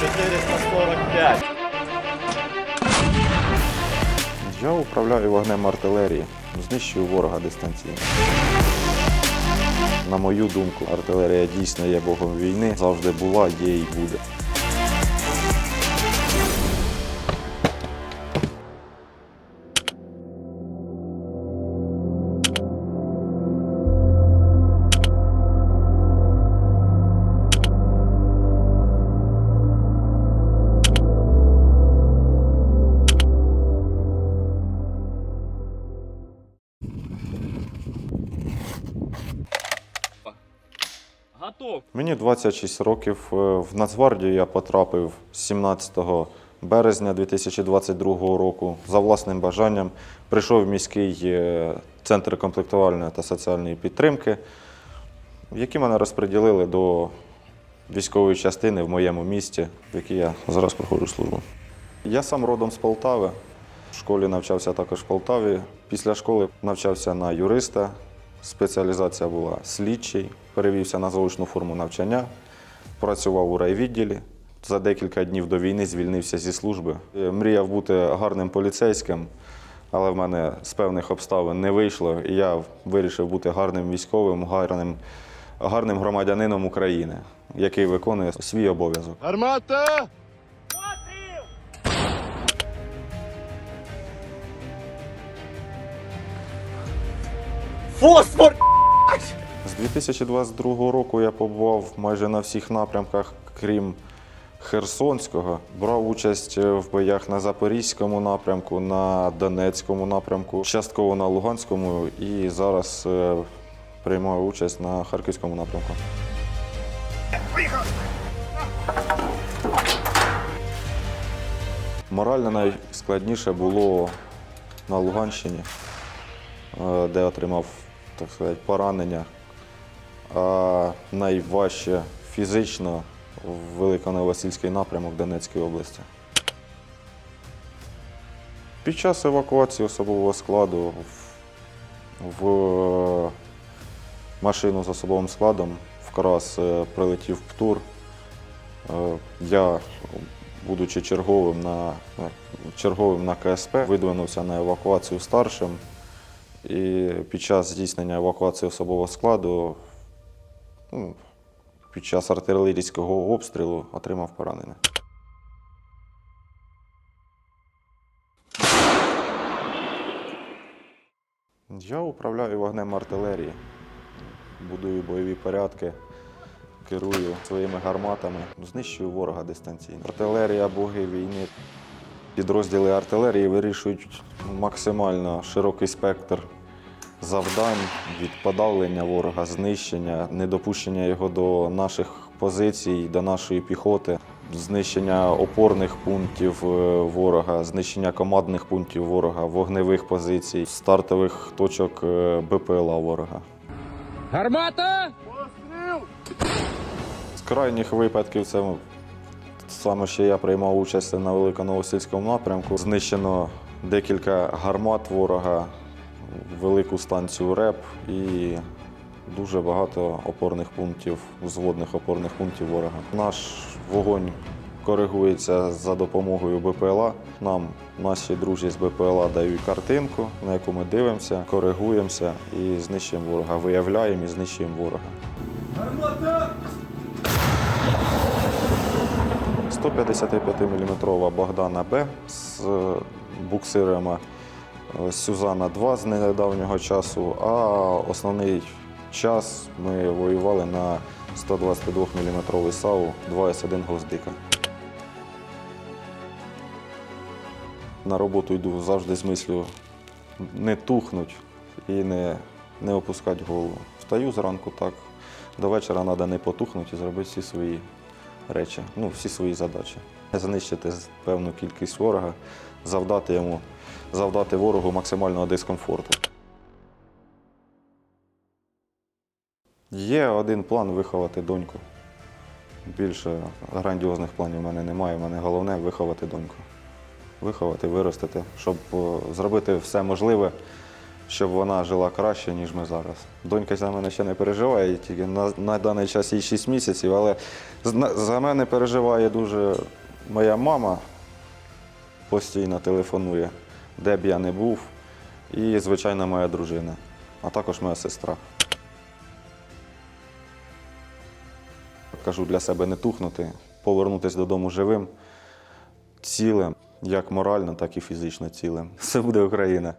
445. Я управляю вогнем артилерії, знищую ворога дистанційно. На мою думку, артилерія дійсно є богом війни, завжди була, є і буде. Готов. Мені 26 років. Е, В Нацгвардію я потрапив 17 березня 2022 року за власним бажанням. Прийшов в міський е, центр комплектувальної та соціальної підтримки, які мене розподілили до військової частини в моєму місті, в якій я зараз проходжу службу. Я сам родом з Полтави. В школі навчався також в Полтаві. Після школи навчався на юриста. Спеціалізація була слідчий, перевівся на заочну форму навчання, працював у райвідділі. За декілька днів до війни звільнився зі служби. Е, Мріяв бути гарним поліцейським, але в мене з певних обставин не вийшло. І я вирішив бути гарним військовим, гарним, гарним громадянином України, який виконує свій обов'язок. Гармата! Фосфор! З 2022 року я побував майже на всіх напрямках, крім Херсонського. Брав участь в боях на Запорізькому напрямку, на Донецькому напрямку, частково на Луганському і зараз е, приймаю участь на Харківському напрямку. Морально найскладніше було на Луганщині, е, де отримав так сказати, поранення. А найважче фізично в Великоновосильський напрямок Донецької області. Під час евакуації особового складу в, машину з особовим складом вкрас е, прилетів ПТУР. Е, Я, будучи черговим на, черговим на КСП, видвинувся на евакуацію старшим. І під час здійснення евакуації особового складу, ну, під час артилерійського обстрілу отримав поранення. Я управляю вогнем артилерії, будую бойові порядки, керую своїми гарматами, знищую ворога дистанційно. Артилерія боги війни. Підрозділи артилерії вирішують максимально широкий спектр завдань від подавлення ворога, знищення, недопущення його до наших позицій, до нашої піхоти, знищення опорних пунктів е, ворога, знищення командних пунктів ворога, вогневих позицій, стартових точок е, БПЛА ворога. Гармата! З крайніх випадків це саме ще я приймав участь на Великоновосильському напрямку. Знищено декілька гармат ворога, велику станцію РЕП і дуже багато опорних пунктів, взводних опорних пунктів ворога. Наш вогонь коригується за допомогою БПЛА. Нам наші друзі з БПЛА дають картинку, на яку ми дивимося, коригуємося і знищуємо ворога, виявляємо і знищуємо ворога. 155-мм Богдана Б з буксирами Сюзана 2 з недавнього часу, а основний час ми воювали на 122-мм САУ 2С1 Гвоздика. На роботу йду завжди з мислю не тухнуть і не, не опускати голову. Встаю зранку так, до вечора треба не потухнути і зробити всі свої речі, ну, всі свої задачі. Знищити певну кількість ворога, завдати йому, завдати ворогу максимального дискомфорту. Є один план виховати доньку. Більше грандіозних планів в мене немає. У мене головне виховати доньку. Виховати, виростити, щоб е, зробити все можливе, щоб вона жила краще, ніж ми зараз. Донька за мене ще не переживає, тільки на, на даний час їй 6 місяців, але за мене переживає дуже моя мама, постійно телефонує, де б я не був, і, звичайно, моя дружина, а також моя сестра. Кажу для себе не тухнути, повернутися додому живим, цілим, як морально, так і фізично цілим. Все буде Україна.